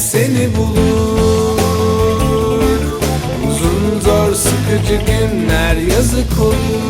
seni bulur. Uzun zor sıkıcı günler yazık olur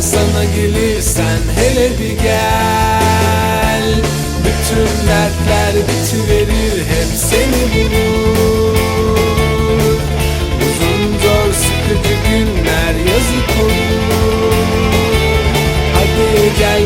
sana gelirsen hele bir gel. Bütün dertler bitiverir hep seni bulur. Uzun zor sıkıcı günler yazık olur. Hadi gel